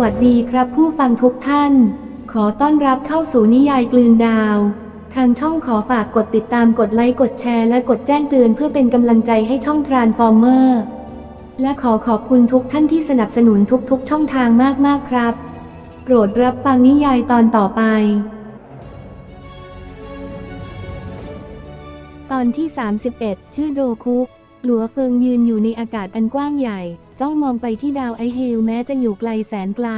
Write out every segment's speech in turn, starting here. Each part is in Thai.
วัสดีครับผู้ฟังทุกท่าน ขอต้อนรับเข้าสู่นิยายกลืนดาว ทางช่องขอฝากกดติดตามกดไลค์กดแชร์และกดแจ้งเตือนเพื่อเป็นกำลังใจให้ช่องทรานฟอร์เมอร์และขอขอบคุณทุกท่านที่สนับสนุนทุกๆ ช่องทางมากๆครับ โปรดรับฟังนิยายตอนต่อไป ตอนที่ 31 ชื่อโดคุกหลัวเฟิงยืนอยู่ในอากาศอันกว้างใหญ่ จ้องมองไปที่ดาวไอเฮลแม้จะอยู่ไกลแสนไกล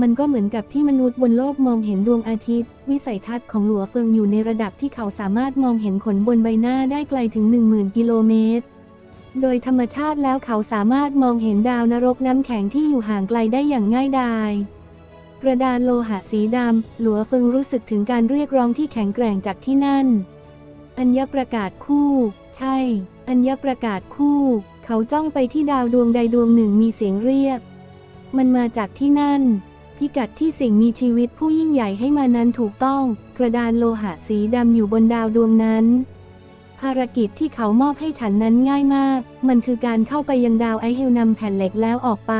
มันก็เหมือนกับที่มนุษย์บนโลกมองเห็นดวงอาทิตย์ วิสัยทัศน์ของหลัวเฟิงอยู่ในระดับที่เขาสามารถมองเห็นขนบนใบหน้าได้ไกลถึง 10,000 กิโลเมตร โดยธรรมชาติแล้วเขาสามารถมองเห็นดาวนรกน้ำแข็งที่อยู่ห่างไกลได้อย่างง่ายดายกระดานโลหะสีดำ หลัวเฟิงรู้สึกถึงการเรียกร้องที่แข็งแกร่งจากที่นั่น อัญญประกาศคู่ ใช่ อัญญประกาศคู่ เขาจ้องไปที่ดาวดวงใดดวงหนึ่งมีเสียงเรียก มันมาจากที่นั่น พิกัดที่สิ่งมีชีวิตผู้ยิ่งใหญ่ให้มานั้นถูกต้อง กระดานโลหะสีดำอยู่บนดาวดวงนั้น ภารกิจที่เขามอบให้ฉันนั้นง่ายมาก มันคือการเข้าไปยังดาวไอเฮลนำแผ่นเหล็กแล้วออกไป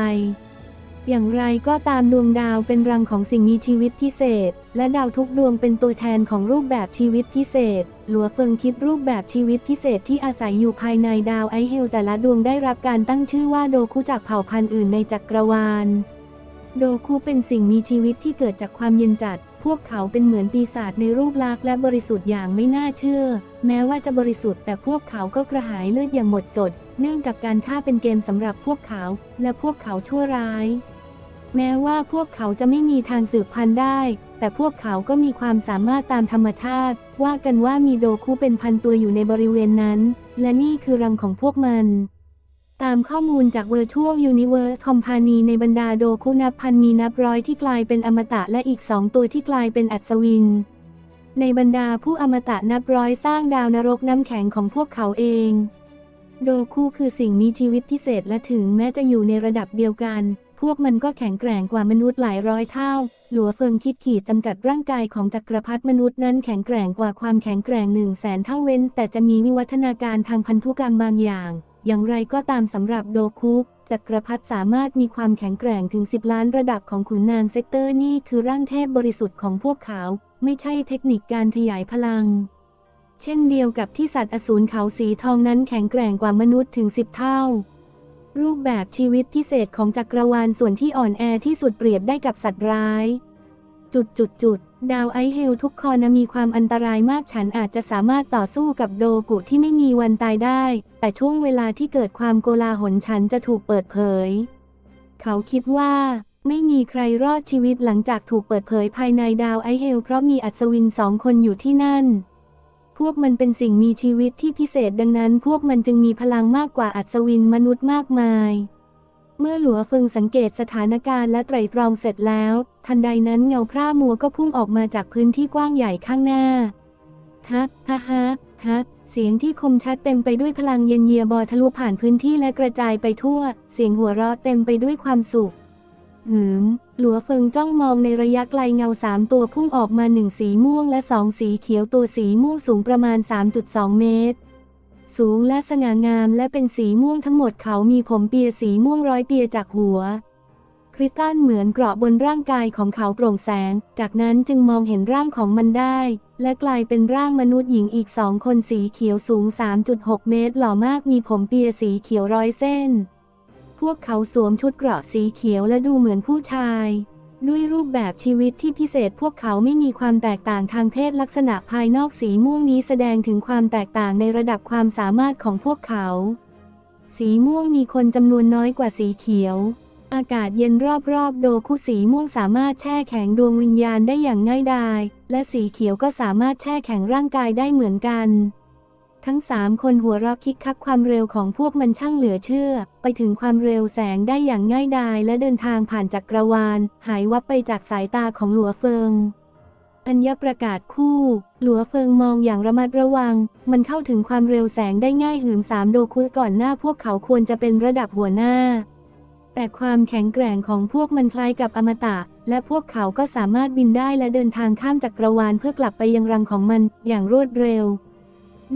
อย่างไรก็ตามดวงดาวเป็นรังของสิ่งมีชีวิตพิเศษ และดาวทุกดวงเป็นตัวแทนของรูปแบบชีวิตพิเศษ หลัวเฟิงคิดรูปแบบชีวิตพิเศษที่อาศัยอยู่ภายในดาวไอเฮลแต่ละดวงได้รับการตั้งชื่อว่าโดคุจากเผ่าพันธุ์อื่นในจักรวาล โดคุเป็นสิ่งมีชีวิตที่เกิดจากความเย็นจัด พวกเขาเป็นเหมือนปีศาจในรูปลักษณ์และบริสุทธิ์อย่างไม่น่าเชื่อ แม้ว่าจะบริสุทธิ์แต่พวกเขาก็กระหายเลือดอย่างหมดจด เนื่องจากการฆ่าเป็นเกมสำหรับพวกเขา และพวกเขาชั่วร้าย แม้ว่าพวกเขาจะไม่มีทางสืบพันธุ์ได้ แต่พวกเขาก็มีความสามารถตามธรรมชาติ ว่ากันว่ามีโดคุเป็นพันตัวอยู่ในบริเวณนั้น และนี่คือรังของพวกมัน ตามข้อมูลจาก Virtual Universe Company ในบรรดาโดคุนับพันมีนับร้อยที่กลายเป็นอมตะและอีกสองตัวที่กลายเป็นอัศวิน ในบรรดาผู้อมตะนับร้อยสร้างดาวนรกน้ำแข็งของพวกเขาเองโดคุคือสิ่งมีชีวิตพิเศษและถึงแม้จะอยู่ในระดับเดียวกัน พวกมันก็แข็งแกร่งกว่ามนุษย์หลายร้อยเท่า หลัวเฟิงคิดขีดจำกัดร่างกายของจักรพรรดิมนุษย์นั้นแข็งแกร่งกว่าความแข็งแกร่งหนึ่งแสนเท่าเว้น แต่จะมีวิวัฒนาการทางพันธุกรรมบางอย่าง อย่างไรก็ตามสำหรับโดคุจักรพรรดิสามารถมีความแข็งแกร่งถึง 10 ล้านระดับของขุนนางเซกเตอร์นี่คือร่างเทพบริสุทธิ์ของพวกเขา ไม่ใช่เทคนิคการขยายพลัง เช่นเดียวกับที่สัตว์อสูรเขาสีทองนั้นแข็งแกร่งกว่ามนุษย์ถึง 10 เท่า รูปแบบชีวิตพิเศษของจักรวาลส่วนที่อ่อนแอที่สุดเปรียบได้กับสัตว์ร้าย จุดจุดจุดดาวไอเฮลทุกคอนะมีความอันตรายมากฉันอาจจะสามารถต่อสู้กับโดกุที่ไม่มีวันตายได้ แต่ช่วงเวลาที่เกิดความโกลาหลฉันจะถูกเปิดเผย เขาคิดว่า ไม่มีใครรอดชีวิตหลังจากถูกเปิดเผยภายในดาวไอเฮลเพราะมีอัศวินสองคนอยู่ที่นั่น พวกมันเป็นสิ่งมีชีวิตที่พิเศษดังนั้น พวกมันจึงมีพลังมากกว่าอัศวินมนุษย์มากมาย เมื่อหลัวเฟิงสังเกตสถานการณ์และไตร่ตรองเสร็จแล้ว ทันใดนั้นเงาพร่ามัวก็พุ่งออกมาจากพื้นที่กว้างใหญ่ข้างหน้าฮัฮ่าฮ่าฮัเสียงที่คมชัดเต็มไปด้วยพลังเย็นเยียบอทะลุผ่านพื้นที่และกระจายไปทั่ว เสียงหัวเราะเต็มไปด้วยความสุขหืม หลัวเฟิงจ้องมองในระยะไกลเงาสามตัวพุ่งออกมาหนึ่งสีม่วงและสองสีเขียวตัวสีม่วงสูงประมาณ 3.2 เมตร สูงและสง่างามและเป็นสีม่วงทั้งหมดเขามีผมเปียสีม่วงร้อยเปียจากหัว คริสตัลเหมือนเกราะบนร่างกายของเขาโปร่งแสง จากนั้นจึงมองเห็นร่างของมันได้ และกลายเป็นร่างมนุษย์หญิงอีกสองคนสีเขียวสูง 3.6 เมตร หล่อมากมีผมเปียสีเขียวร้อยเส้น วกเขาสวมชุดเกราะสีเขียวและดูเหมือนผู้ชาย ด้วยรูปแบบชีวิตที่พิเศษพวกเขาไม่มีความแตกต่างทางเพศลักษณะภายนอกสีม่วงนี้แสดงถึงความแตกต่างในระดับความสามารถของพวกเขา สีม่วงมีคนจำนวนน้อยกว่าสีเขียว อากาศเย็นรอบๆ โดคุสีม่วงสามารถแช่แข็งดวงวิญญาณได้อย่างง่ายดาย และสีเขียวก็สามารถแช่แข็งร่างกายได้เหมือนกัน ทั้งสามคนหัวเราะคิกคักความเร็วของพวกมันช่างเหลือเชื่อ ไปถึงความเร็วแสงได้อย่างง่ายดายและเดินทางผ่านจักรวาล หายวับไปจากสายตาของหลัวเฟิง อัญญประกาศคู่ หลัวเฟิงมองอย่างระมัดระวัง มันเข้าถึงความเร็วแสงได้ง่ายหืมสามโดคุก่อนหน้าพวกเขาควรจะเป็นระดับหัวหน้า แต่ความแข็งแกร่งของพวกมันคล้ายกับอมตะ และพวกเขาก็สามารถบินได้และเดินทางข้ามจักรวาลเพื่อกลับไปยังรังของมันอย่างรวดเร็ว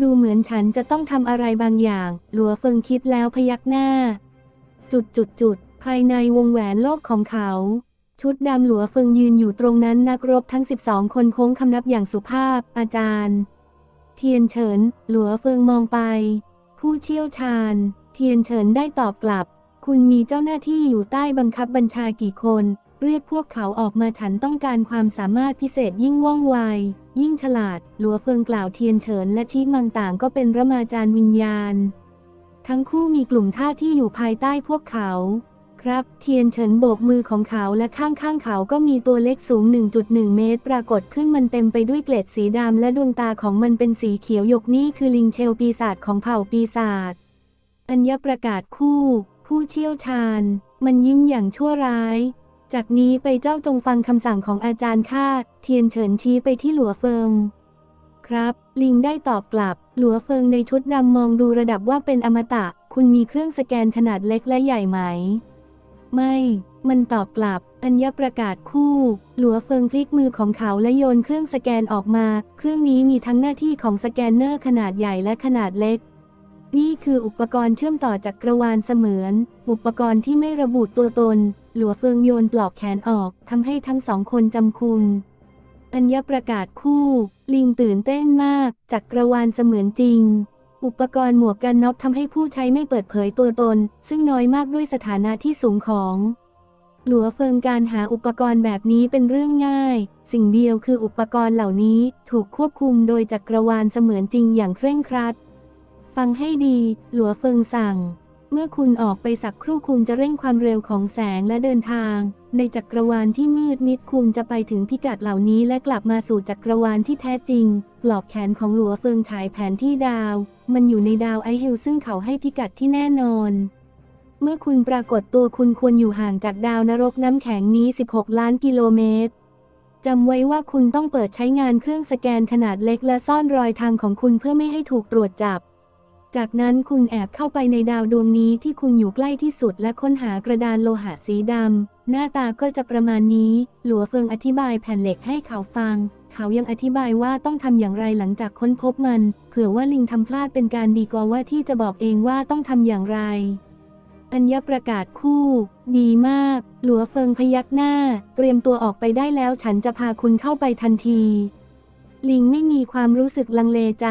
ดูเหมือนฉันจะต้องทำอะไรบางอย่าง หลัวเฟิงคิดแล้วพยักหน้า จุดจุดจุดภายในวงแหวนโลกของเขา ชุดดำหลัวเฟิงยืนอยู่ตรงนั้นนักรบทั้ง 12 คนโค้งคำนับอย่างสุภาพ อาจารย์ เทียนเฉิน หลัวเฟิงมองไป ผู้เชี่ยวชาญ เทียนเฉินได้ตอบกลับ คุณมีเจ้าหน้าที่อยู่ใต้บังคับบัญชากี่คน เรียกพวกเขาออกมาฉันต้องการความสามารถพิเศษยิ่งว่องไว ยิ่งฉลาด หลัวเฟิงกล่าวเทียนเฉินและชี้มังต่างก็เป็นระมาจารย์วิญญาณ ทั้งคู่มีกลุ่มท่าที่อยู่ภายใต้พวกเขา ครับ เทียนเฉินโบกมือของเขาและข้างๆเขาก็มีตัวเล็กสูง 1.1 เมตร ปรากฏขึ้นมันเต็มไปด้วยเกล็ดสีดำและดวงตาของมันเป็นสีเขียวหยกนี่คือลิงเชลปีศาจของเผ่าปีศาจอัญญประกาศคู่ ผู้เชี่ยวชาญ มันยิ้มอย่างชั่วร้าย จากนี้ไปเจ้าจงฟังคำสั่งของอาจารย์ข้าเทียนเฉินชี้ไปที่หลัวเฟิง ครับ ลิงได้ตอบกลับ หลัวเฟิงในชุดดำมองดูระดับว่าเป็นอมตะ คุณมีเครื่องสแกนขนาดเล็กและใหญ่ไหม ไม่ มันตอบกลับ อัญญประกาศคู่ หลัวเฟิงพลิกมือของเขาและโยนเครื่องสแกนออกมา เครื่องนี้มีทั้งหน้าที่ของสแกนเนอร์ขนาดใหญ่และขนาดเล็ก นี่คืออุปกรณ์เชื่อมต่อจากกรวาลเสมือน อุปกรณ์ที่ไม่ระบุตัวตน หลัวเฟิงโยนปลอกแขนออกทำให้ทั้งสองคนจำคุมอัญญประกาศคู่ ลิงตื่นเต้นมากจากกรวาลเสมือนจริง อุปกรณ์หมวกกันน็อกทำให้ผู้ใช้ไม่เปิดเผยตัวตน ซึ่งน้อยมากด้วยสถานะที่สูงของ หลัวเฟิงการหาอุปกรณ์แบบนี้เป็นเรื่องง่าย สิ่งเดียวคืออุปกรณ์เหล่านี้ถูกควบคุมโดยจักรวาลเสมือนจริงอย่างเคร่งครัด ฟังให้ดี หลัวเฟิงสั่ง เมื่อคุณออกไปสักครู่คุณจะเร่งความเร็วของแสงและเดินทาง ในจักรวาลที่มืดมิดคุณจะไปถึงพิกัดเหล่านี้และกลับมาสู่จักรวาลที่แท้จริง ปลอกแขนของหลัวเฟิงฉายแผนที่ดาว มันอยู่ในดาวไอเฮลซึ่งเขาให้พิกัดที่แน่นอนเมื่อคุณปรากฏตัวคุณควรอยู่ห่างจากดาวนรกน้ำแข็งนี้ 16 ล้านกิโลเมตร จำไว้ว่าคุณต้องเปิดใช้งานเครื่องสแกนขนาดเล็กและซ่อนรอยทางของคุณเพื่อไม่ให้ถูกตรวจจับ จากนั้นคุณแอบเข้าไปในดาวดวงนี้ที่คุณอยู่ใกล้ที่สุดและค้นหากระดานโลหะสีดำ หน้าตาก็จะประมาณนี้ หลัวเฟิงอธิบายแผ่นเหล็กให้เขาฟัง เขายังอธิบายว่าต้องทำอย่างไรหลังจากค้นพบมัน เผื่อว่าลิงทำพลาดเป็นการดีกว่าว่าที่จะบอกเองว่าต้องทำอย่างไร อัญญประกาศคู่ ดีมาก หลัวเฟิงพยักหน้า เตรียมตัวออกไปได้แล้วฉันจะพาคุณเข้าไปทันที ลิงไม่มีความรู้สึกลังเลใจ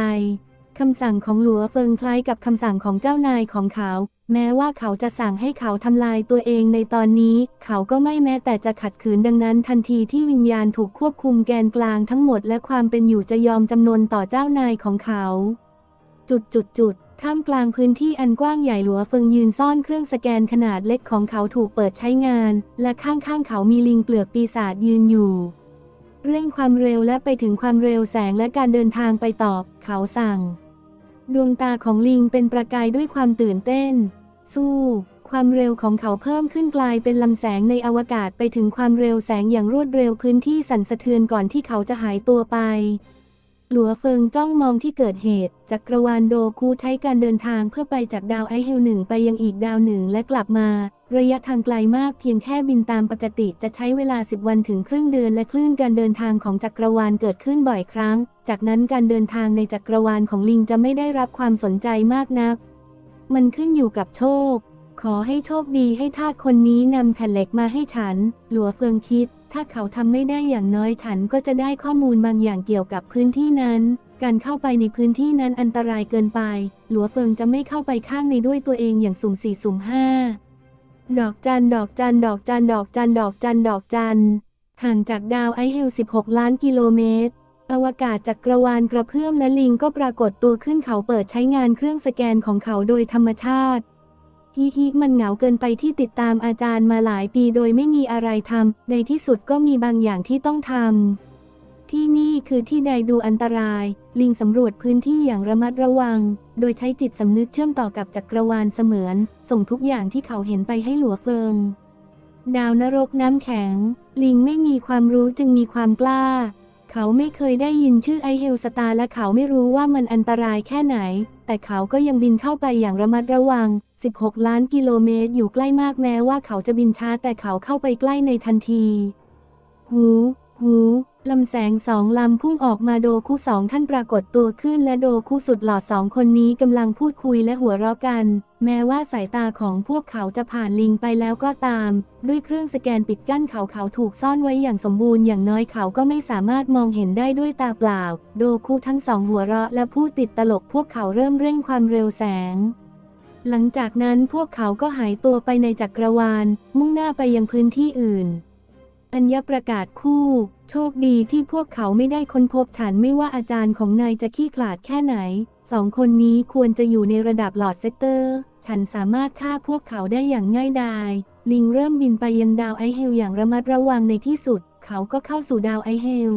คำสั่งของหลัวเฟิงคล้ายกับคำสั่งของเจ้านายของเขา แม้ว่าเขาจะสั่งให้เขาทำลายตัวเองในตอนนี้ เขาก็ไม่แม้แต่จะขัดขืนดังนั้น ทันทีที่วิญญาณถูกควบคุมแกนกลางทั้งหมดและความเป็นอยู่จะยอมจำนนต่อเจ้านายของเขา จุดจุดจุดท่ามกลางพื้นที่อันกว้างใหญ่หลัวเฟิงยืนซ่อนเครื่องสแกนขนาดเล็กของเขาถูกเปิดใช้งาน และข้างๆเขามีลิงเปลือกปีศาจยืนอยู่เร่งความเร็วและไปถึงความเร็วแสงและการเดินทางไปต่อเขาสั่ง ดวงตาของลิงเป็นประกายด้วยความตื่นเต้น สู้ ความเร็วของเขาเพิ่มขึ้นกลายเป็นลำแสงในอวกาศไปถึงความเร็วแสงอย่างรวดเร็วพื้นที่สั่นสะเทือนก่อนที่เขาจะหายตัวไปหลัวเฟิงจ้องมองที่เกิดเหตุ จักรวาลโดคูใช้การเดินทางเพื่อไปจากดาวไอเฮลหนึ่งไปยังอีกดาวหนึ่งและกลับมา ระยะทางไกลมากเพียงแค่บินตามปกติจะใช้เวลา 10 วันถึงครึ่งเดือนและคลื่นการเดินทางของจักรวาลเกิดขึ้นบ่อยครั้ง จากนั้นการเดินทางในจักรวาลของลิงจะไม่ได้รับความสนใจมากนัก มันขึ้นอยู่กับโชค ขอให้โชคดีให้ทาสคนนี้นำแผ่นเหล็กมาให้ฉัน หลัวเฟิงคิด ถ้าเขาทำไม่ได้อย่างน้อยฉันก็จะได้ข้อมูลบางอย่างเกี่ยวกับพื้นที่นั้น การเข้าไปในพื้นที่นั้นอันตรายเกินไป หลัวเฟิงจะไม่เข้าไปข้างในด้วยตัวเองอย่างสุ่มสี่สุ่มห้า ดอกจัน ดอกจัน ดอกจัน ดอกจัน ดอกจัน ดอกจัน ห่างจากดาวไอเฮล 16 ล้านกิโลเมตร อวกาศจักรวาลกระเพื่อมและลิงก็ปรากฏตัวขึ้นเขาเปิดใช้งานเครื่องสแกนของเขาโดยธรรมชาติฮิฮิมันเหงาเกินไปที่ติดตามอาจารย์มาหลายปีโดยไม่มีอะไรทำ ในที่สุดก็มีบางอย่างที่ต้องทำ ที่นี่คือที่ใดดูอันตราย ลิงสำรวจพื้นที่อย่างระมัดระวัง โดยใช้จิตสำนึกเชื่อมต่อกับจักรวาลเสมือน ส่งทุกอย่างที่เขาเห็นไปให้หลัวเฟิง ดาวนรกน้ำแข็ง ลิงไม่มีความรู้จึงมีความกล้า เขาไม่เคยได้ยินชื่อไอเฮลสตาร์และเขาไม่รู้ว่ามันอันตรายแค่ไหน แต่เขาก็ยังบินเข้าไปอย่างระมัดระวัง 16 ล้านกิโลเมตรอยู่ใกล้มากแม้ว่าเขาจะบินช้าแต่เขาเข้าไปใกล้ในทันที หู หูลำแสงสองลำพุ่งออกมาโดคุสองท่านปรากฏตัวขึ้นและโดคุสุดหล่อสองคนนี้กำลังพูดคุยและหัวเราะกัน แม้ว่าสายตาของพวกเขาจะผ่านลิงไปแล้วก็ตาม ด้วยเครื่องสแกนปิดกั้นเขาเขาถูกซ่อนไว้อย่างสมบูรณ์อย่างน้อยเขาก็ไม่สามารถมองเห็นได้ด้วยตาเปล่า โดคุทั้งสองหัวเราะและพูดติดตลกพวกเขาเริ่มเร่งความเร็วแสงหลังจากนั้นพวกเขาก็หายตัวไปในจักรวาล มุ่งหน้าไปยังพื้นที่อื่น อัญญประกาศคู่ โชคดีที่พวกเขาไม่ได้ค้นพบฉันไม่ว่าอาจารย์ของนายจะขี้ขลาดแค่ไหน สองคนนี้ควรจะอยู่ในระดับหลอดเซกเตอร์ ฉันสามารถฆ่าพวกเขาได้อย่างง่ายดาย ลิงเริ่มบินไปยังดาวไอเฮลอย่างระมัดระวังในที่สุด เขาก็เข้าสู่ดาวไอเฮล